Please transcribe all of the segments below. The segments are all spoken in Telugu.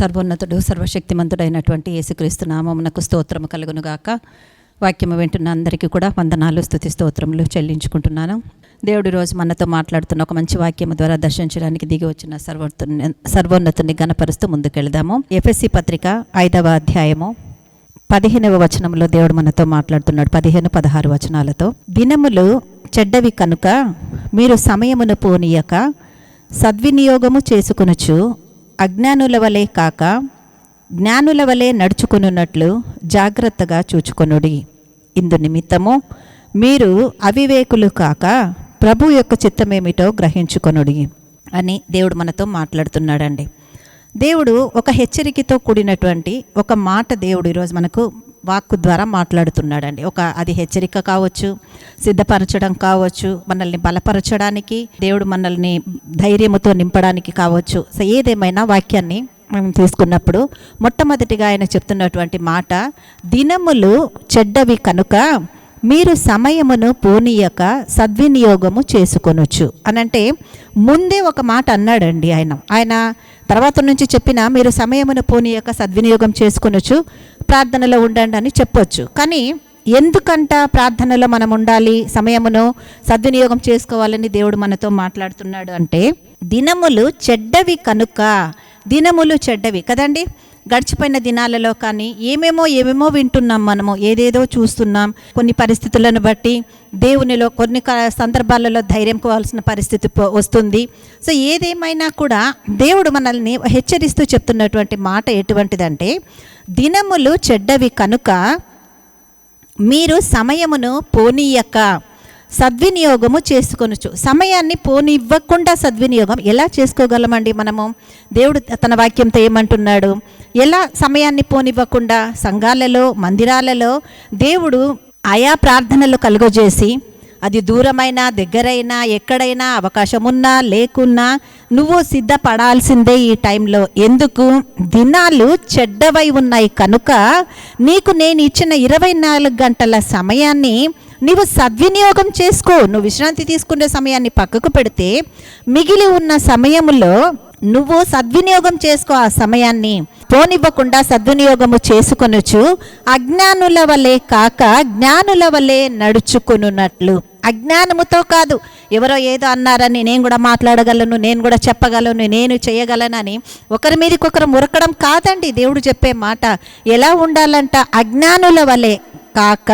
సర్వోన్నతుడు సర్వశక్తిమంతుడైనటువంటి యేసుక్రీస్తు నామమునకు స్తోత్రము కలుగునుగాక. వాక్యము వింటున్న అందరికీ కూడా వందనాలు స్థుతి స్తోత్రములు చెల్లించుకుంటున్నాను. దేవుడి రోజు మనతో మాట్లాడుతున్న ఒక మంచి వాక్యము ద్వారా దర్శించడానికి దిగి వచ్చిన సర్వోన్నతుని సర్వోన్నతుని గణపరుస్తూ ముందుకెళ్దాము. ఎఫ్ఎస్సి పత్రిక ఐదవ అధ్యాయము పదిహేనవ వచనంలో దేవుడు మనతో మాట్లాడుతున్నాడు పదిహేను పదహారు వచనాలతో. దినములు చెడ్డవి కనుక మీరు సమయమును పోనీయక సద్వినియోగము చేసుకునుచు అజ్ఞానుల వలె కాక జ్ఞానుల వలె నడుచుకునున్నట్లు జాగ్రత్తగా చూచుకొనుడి. ఇందు నిమిత్తము మీరు అవివేకులు కాక ప్రభు యొక్క చిత్తమేమిటో గ్రహించుకొనుడి అని దేవుడు మనతో మాట్లాడుతున్నాడండి. దేవుడు ఒక హెచ్చరికతో కూడినటువంటి ఒక మాట దేవుడు ఈరోజు మనకు వాక్కు ద్వారా మాట్లాడుతున్నాడండి. ఒక అది హెచ్చరిక కావచ్చు సిద్ధపరచడం కావచ్చు మనల్ని బలపరచడానికి దేవుడు మనల్ని ధైర్యముతో నింపడానికి కావచ్చు. సో ఏదేమైనా వాక్యాన్ని మనం తీసుకున్నప్పుడు మొట్టమొదటిగా ఆయన చెప్తున్నటువంటి మాట దినములు చెడ్డవి కనుక మీరు సమయమును పోనీయక సద్వినియోగము చేసుకొనొచ్చు అనంటే ముందే ఒక మాట అన్నాడండి ఆయన. ఆయన తర్వాత నుంచి చెప్పిన మీరు సమయమును పోనీయక సద్వినియోగం చేసుకొనొచ్చు ప్రార్థనలో ఉండండి అని చెప్పొచ్చు. కానీ ఎందుకంట ప్రార్థనలో మనం ఉండాలి? సమయమును సద్వినియోగం చేసుకోవాలని దేవుడు మనతో మాట్లాడుతున్నాడు అంటే దినములు చెడ్డవి కనుక దినములు చెడ్డవి కదండి? గడిచిపోయిన దినాలలో కానీ ఏమేమో ఏమేమో వింటున్నాం మనము ఏదేదో చూస్తున్నాం. కొన్ని పరిస్థితులను బట్టి దేవునిలో కొన్ని సందర్భాలలో ధైర్యం కోవాల్సిన పరిస్థితి పో- వస్తుంది. సో ఏదేమైనా కూడా దేవుడు మనల్ని హెచ్చరిస్తూ చెప్తున్నటువంటి మాట ఎటువంటిదంటే దినములు చెడ్డవి కనుక మీరు సమయమును పోనీయక. సద్వినియోగము చేసుకొనొచ్చు సమయాన్ని పోనివ్వకుండా సద్వినియోగం ఎలా చేసుకోగలమండి మనము? దేవుడు తన వాక్యంతో ఏమంటున్నాడు? ఎలా సమయాన్ని పోనివ్వకుండా? సంఘాలలో మందిరాలలో దేవుడు ఆయా ప్రార్థనలు కలుగజేసి అది దూరమైనా దగ్గరైనా ఎక్కడైనా అవకాశం ఉన్నా లేకున్నా నువ్వు సిద్ధపడాల్సిందే ఈ టైంలో. ఎందుకు? దినాలు చెడ్డవై ఉన్నాయి కనుక నీకు నేను ఇచ్చిన ఇరవై నాలుగు గంటల సమయాన్ని నీవు సద్వినియోగం చేసుకో. నువ్వు విశ్రాంతి తీసుకునే సమయాన్ని పక్కకు పెడితే మిగిలి ఉన్న సమయములో నువ్వు సద్వినియోగం చేసుకో ఆ సమయాన్ని. పోనివ్వకుండా సద్వినియోగము చేసుకొనుచు అజ్ఞానుల వలె కాక జ్ఞానుల వలె నడుచుకునున్నట్లు. అజ్ఞానముతో కాదు. ఎవరో ఏదో అన్నారని నేను కూడా మాట్లాడగలను నేను కూడా చెప్పగలను నేను చేయగలనని ఒకరి మీదకి ఒకరు మురకడం కాదండి దేవుడు చెప్పే మాట. ఎలా ఉండాలంట? అజ్ఞానుల వలె కాక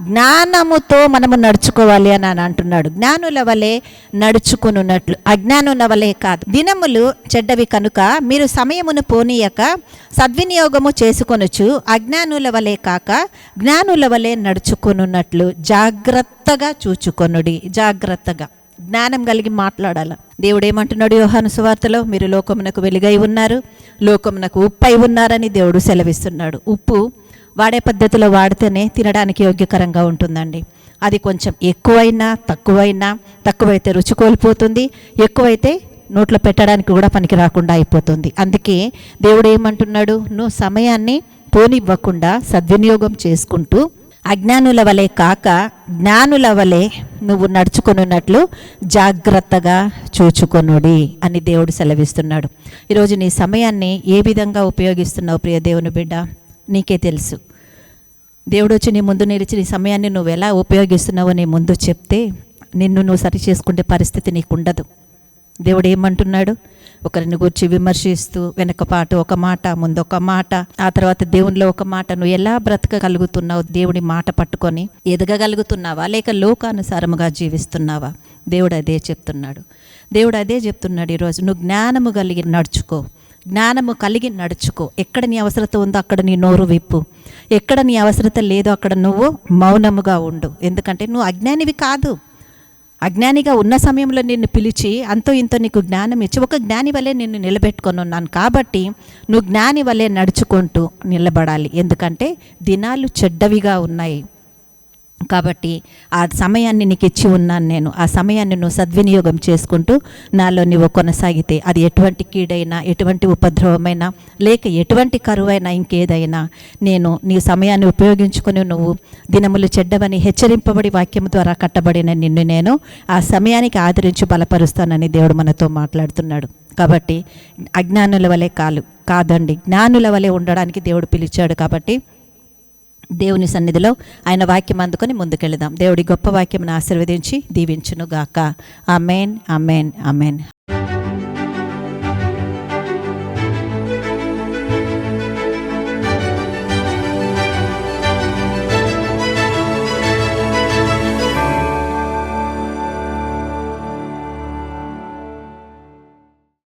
జ్ఞానముతో మనము నడుచుకోవాలి అని అని అంటున్నాడు. జ్ఞానుల వలె నడుచుకునున్నట్లు అజ్ఞానుల వలె కాదు. దినములు చెడ్డవి కనుక మీరు సమయమును పోనీయక సద్వినియోగము చేసుకొనొచ్చు అజ్ఞానుల వలె కాక జ్ఞానుల వలె నడుచుకునున్నట్లు జాగ్రత్తగా చూచుకొనుడి. జాగ్రత్తగా. జ్ఞానం కలిగి మాట్లాడాల. దేవుడు ఏమంటున్నాడు యోహాను సువార్తలో? మీరు లోకమునకు వెలుగై ఉన్నారు లోకమునకు ఉప్పై ఉన్నారని దేవుడు సెలవిస్తున్నాడు. ఉప్పు వాడే పద్ధతిలో వాడితేనే తినడానికి యోగ్యకరంగా ఉంటుందండి. అది కొంచెం ఎక్కువైనా తక్కువైనా తక్కువైతే రుచి కోల్పోతుంది ఎక్కువైతే నోట్లో పెట్టడానికి కూడా పనికి రాకుండా అయిపోతుంది. అందుకే దేవుడు ఏమంటున్నాడు? నువ్వు సమయాన్ని పోనివ్వకుండా సద్వినియోగం చేసుకుంటూ అజ్ఞానుల వలె కాక జ్ఞానుల వలె నువ్వు నడుచుకొనున్నట్లు జాగ్రత్తగా చూచుకొనుడి అని దేవుడు సెలవిస్తున్నాడు. ఈరోజు నీ సమయాన్ని ఏ విధంగా ఉపయోగిస్తున్నావు ప్రియ దేవుని బిడ్డ? నీకే తెలుసు. దేవుడు వచ్చి నీ ముందు నిలిచి నీ సమయాన్ని నువ్వు ఎలా ఉపయోగిస్తున్నావో నీ ముందు చెప్తే నిన్ను నువ్వు సరి చేసుకునే పరిస్థితి నీకు ఉండదు దేవుడు ఏమంటున్నాడు? ఒకరిని గురించి విమర్శిస్తూ వెనక పాట ఒక మాట ముందు ఒక మాట ఆ తర్వాత దేవునిలో ఒక మాట. నువ్వు ఎలా బ్రతకగలుగుతున్నావు? దేవుడి మాట పట్టుకొని ఎదగగలుగుతున్నావా? లేక లోకానుసారముగా జీవిస్తున్నావా? దేవుడు అదే చెప్తున్నాడు. దేవుడు అదే చెప్తున్నాడు ఈరోజు. నువ్వు జ్ఞానము కలిగి నడుచుకో. జ్ఞానము కలిగి నడుచుకో. ఎక్కడ నీ అవసరత ఉందో అక్కడ నీ నోరు విప్పు. ఎక్కడ నీ అవసరత లేదో అక్కడ నువ్వు మౌనముగా ఉండు. ఎందుకంటే నువ్వు అజ్ఞానివి కాదు. అజ్ఞానిగా ఉన్న సమయంలో నిన్ను పిలిచి అంతో ఇంతో నీకు జ్ఞానం ఇచ్చి ఒక జ్ఞాని వలె నిన్ను నిలబెట్టుకొని ఉన్నాను. కాబట్టి నువ్వు జ్ఞాని వలె నడుచుకుంటూ నిలబడాలి. ఎందుకంటే దినాలు చెడ్డవిగా ఉన్నాయి. కాబట్టి ఆ సమయాన్ని నీకు ఇచ్చి ఉన్నాను నేను. ఆ సమయాన్ని నువ్వు సద్వినియోగం చేసుకుంటూ నాలో నువ్వు కొనసాగితే అది ఎటువంటి కీడైనా ఎటువంటి ఉపద్రవమైనా లేక ఎటువంటి కరువైనా ఇంకేదైనా నేను నీ సమయాన్ని ఉపయోగించుకొని నువ్వు దినములు చెడ్డవని హెచ్చరింపబడి వాక్యం ద్వారా కట్టబడిన నిన్ను నేను ఆ సమయానికి ఆదరించి బలపరుస్తానని దేవుడు మనతో మాట్లాడుతున్నాడు. కాబట్టి అజ్ఞానుల వలె కాలు కాదండి జ్ఞానుల వలె ఉండడానికి దేవుడు పిలిచాడు కాబట్టి దేవుని సన్నిధిలో ఆయన వాక్యం అందుకొని ముందుకెళదాం. దేవుడి గొప్ప వాక్యం ఆశీర్వదించి దీవించును గాక అమెన్ అమెన్ అమెన్